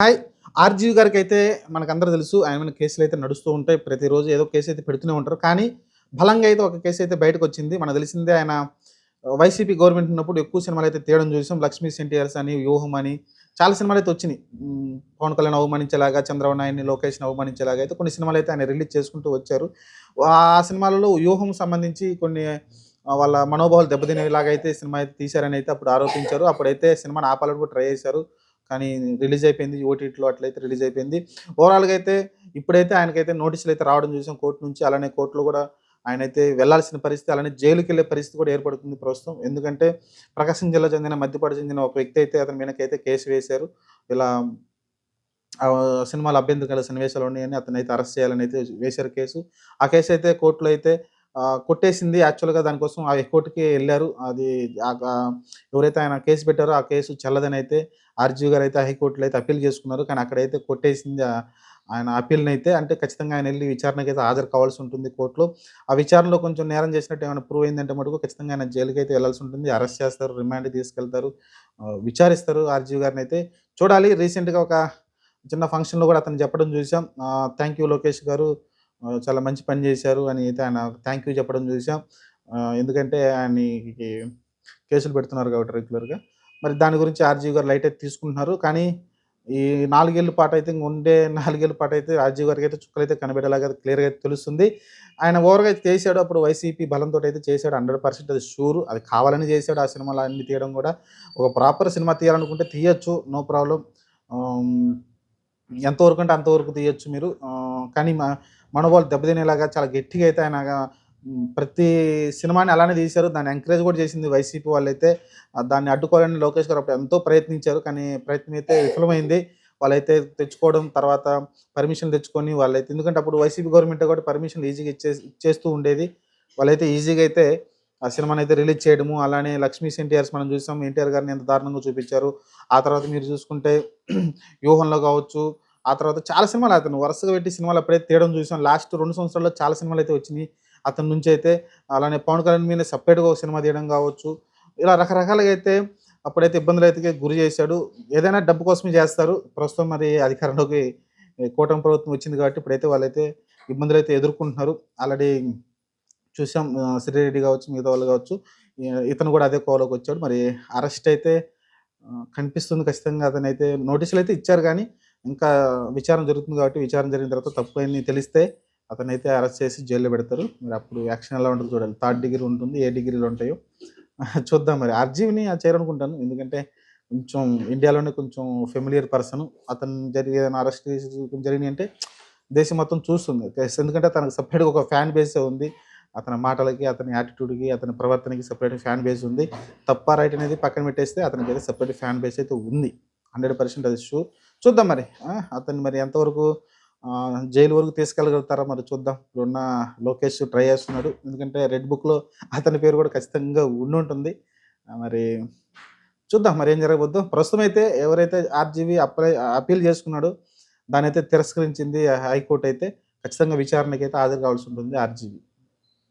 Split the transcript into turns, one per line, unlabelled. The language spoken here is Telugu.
హాయ్. ఆర్జీవి గారికి అయితే మనకందరూ తెలుసు ఆయన మీద కేసులు అయితే నడుస్తూ ఉంటాయి. ప్రతిరోజు ఏదో కేసు అయితే పెడుతూనే ఉంటారు. కానీ బలంగా అయితే ఒక కేసు అయితే బయటకు వచ్చింది మనకు తెలిసిందే ఆయన వైసీపీ గవర్నమెంట్ ఉన్నప్పుడు ఎక్కువ సినిమాలు అయితే తీయడం చూసాం. లక్ష్మీ సెంటియర్స్ అని వ్యూహం అని. చాలా సినిమాలు అయితే వచ్చినాయి పవన్ కళ్యాణ్ అవమానించేలాగా చంద్రబాబు నాయుడిని లోకేష్ని అవమానించేలాగా అయితే కొన్ని సినిమాలు అయితే ఆయన రిలీజ్ చేసుకుంటూ వచ్చారు. ఆ సినిమాలలో వ్యూహం సంబంధించి కొన్ని వాళ్ళ మనోభావాలు దెబ్బతినేలాగా అయితే సినిమా అయితే తీశారని అయితే అప్పుడు ఆరోపించారు. అప్పుడైతే సినిమాని ఆపాలని కూడా ట్రై చేశారు. కానీ రిలీజ్ అయిపోయింది ఓటీటీలో అట్లయితే రిలీజ్ అయిపోయింది. ఓవరాల్గా అయితే ఇప్పుడైతే ఆయనకైతే నోటీసులు అయితే రావడం చూసాం కోర్టు నుంచి. అలానే కోర్టులో కూడా ఆయన అయితే వెళ్ళాల్సిన పరిస్థితి అలానే జైలుకి వెళ్ళే పరిస్థితి కూడా ఏర్పడుతుంది ప్రస్తుతం. ఎందుకంటే ప్రకాశం జిల్లా చెందిన మధ్యపాటు చెందిన ఒక వ్యక్తి అయితే అతని మీదకైతే కేసు వేశారు. ఇలా సినిమాలు సినిమాలో అభ్యంతరకర సన్నివేశాలు ఉన్నాయని అతను అయితే అరెస్ట్ చేయాలని అయితే వేశారు కేసు. ఆ కేసు అయితే కోర్టులో అయితే కొట్టేసింది యాక్చువల్గా దానికోసం ఆ కోర్టుకి వెళ్ళారు. అది ఆ- ఎవరైతే ఆయన కేసు పెట్టారో ఆ కేసు చల్లదని అయితే ఆర్జీవి గారు అయితే హైకోర్టులో అయితే అప్పీల్ చేసుకున్నారు. కానీ అక్కడైతే కొట్టేసింది ఆయన అప్పీల్ని అయితే అంటే ఖచ్చితంగా ఆయన వెళ్ళి విచారణకి అయితే హాజరు కావాల్సి ఉంటుంది కోర్టులో. ఆ విచారణలో కొంచెం నేరం చేసినట్టు ఏమైనా ప్రూవ్ అయిందంటే మటుకు ఖచ్చితంగా ఆయన జైలుకి అయితే వెళ్ళాల్సి ఉంటుంది. అరెస్ట్ చేస్తారు రిమాండ్ తీసుకెళ్తారు విచారిస్తారు ఆర్జీవి గారిని అయితే. చూడాలి రీసెంట్గా ఒక చిన్న ఫంక్షన్లో కూడా అతను చెప్పడం చూసాం థ్యాంక్ యూ లోకేష్ గారు. చాలా మంచి పని చేశారు అని అయితే ఆయన థ్యాంక్ యూ చెప్పడం చూసాం ఎందుకంటే ఆయనకి కేసులు పెడుతున్నారు కాబట్టి రెగ్యులర్గా మరి దాని గురించి ఆర్జీవ్ గారు లైట్ అయితే తీసుకుంటున్నారు. కానీ ఈ నాలుగేళ్ళ పాట అయితే ఉండే నాలుగేళ్ళ పాట అయితే రాజీవ్ గారికి అయితే చుక్కలు అయితే కనబడేలాగా క్లియర్గా అయితే తెలుస్తుంది. ఆయన ఓవర్గా అయితే చేశాడు. అప్పుడు వైసీపీ బలంతో అయితే చేశాడు. హండ్రెడ్ పర్సెంట్ అది షూర్ అది కావాలని చేశాడు ఆ సినిమాలు. అన్ని తీయడం కూడా ఒక ప్రాపర్ సినిమా తీయాలనుకుంటే తీయచ్చు. నో ప్రాబ్లం ఎంతవరకు అంటే అంతవరకు తీయచ్చు మీరు. కానీ మా మనోభావాలు దెబ్బతినేలాగా చాలా గట్టిగా అయితే ఆయన ప్రతి సినిమాని అలానే తీశారు. దాన్ని ఎంకరేజ్ కూడా చేసింది వైసీపీ వాళ్ళైతే. దాన్ని అడ్డుకోవాలని లోకేష్ గారు అప్పుడు ఎంతో ప్రయత్నించారు. కానీ ప్రయత్నం అయితే విఫలమైంది. వాళ్ళైతే తెచ్చుకోవడం తర్వాత పర్మిషన్ తెచ్చుకొని వాళ్ళైతే ఎందుకంటే అప్పుడు వైసీపీ గవర్నమెంట్ కూడా పర్మిషన్ ఈజీగా ఇచ్చే ఇచ్చేస్తూ ఉండేది. వాళ్ళైతే ఈజీగా అయితే ఆ సినిమాని అయితే రిలీజ్ చేయడము అలానే లక్ష్మీ ఎన్టీఆర్స్ మనం చూసాం. ఎన్టీఆర్ గారిని ఎంత దారుణంగా చూపించారు. ఆ తర్వాత మీరు చూసుకుంటే వ్యూహంలో కావచ్చు ఆ తర్వాత చాలా సినిమాలు అతను వరుసగా పెట్టి సినిమాలు అప్పుడైతే తీయడం చూసాం. లాస్ట్ రెండు సంవత్సరాల్లో చాలా సినిమాలు అయితే వచ్చినాయి. అతని నుంచి అయితే అలానే పవన్ కళ్యాణ్ మీద సపరేట్గా ఒక సినిమా తీయడం కావచ్చు. ఇలా రకరకాలుగా అయితే అప్పుడైతే ఇబ్బందులు అయితే గురి చేశాడు. ఏదైనా డబ్బు కోసమే చేస్తారు. ప్రస్తుతం మరి అధికారంలోకి కూటమి ప్రభుత్వం వచ్చింది కాబట్టి ఇప్పుడైతే వాళ్ళైతే ఇబ్బందులు అయితే ఎదుర్కొంటున్నారు. ఆల్రెడీ చూసాం శ్రీరెడ్డి కావచ్చు మిగతా వాళ్ళు కావచ్చు. ఇతను కూడా అదే కోవలోకి వచ్చాడు. మరి అరెస్ట్ అయితే కనిపిస్తుంది ఖచ్చితంగా. అతను అయితే నోటీసులు అయితే ఇచ్చారు కానీ ఇంకా విచారణ జరుగుతుంది కాబట్టి విచారణ జరిగిన తర్వాత తప్పు అని తెలిస్తే అతనైతే అరెస్ట్ చేసి జైల్లో పెడతారు. మరి అప్పుడు యాక్షన్ ఎలా ఉంటుందో చూడాలి. థర్డ్ డిగ్రీ ఉంటుంది ఏ డిగ్రీలు ఉంటాయో. చూద్దాం మరి. ఆర్జీవిని చేయాలనుకుంటాను ఎందుకంటే కొంచెం ఇండియాలోనే కొంచెం ఫెమిలియర్ పర్సన్ అతను జరిగే అరెస్ట్ జరిగినాయి అంటే దేశం మొత్తం చూస్తుంది. ఎందుకంటే తనకు సపరేట్గా ఒక ఫ్యాన్ బేస్ ఉంది. అతని మాటలకి అతని యాటిట్యూడ్కి అతని ప్రవర్తనకి సపరేట్ ఫ్యాన్ బేస్ ఉంది. తప్ప రైట్ అనేది పక్కన పెట్టేస్తే అతనికి అయితే సపరేట్ ఫ్యాన్ బేస్ అయితే ఉంది. హండ్రెడ్ పర్సెంట్ అది షూర్ చూద్దాం మరి. అతన్ని మరి ఎంతవరకు జైలు వరకు తీసుకెళ్ళగలుగుతారా మరి చూద్దాం. ఇప్పుడున్న లోకేష్ ట్రై చేస్తున్నాడు. ఎందుకంటే రెడ్ బుక్లో అతని పేరు కూడా ఖచ్చితంగా ఉండి ఉంటుంది. మరి చూద్దాం మరి ఏం జరగబోద్దు. ప్రస్తుతం అయితే ఎవరైతే ఆర్జీవీ అప్లై అప్పీల్ చేసుకున్నాడో దాని అయితే తిరస్కరించింది హైకోర్టు అయితే ఖచ్చితంగా విచారణకి అయితే హాజరు కావాల్సి ఉంటుంది ఆర్జీవీ.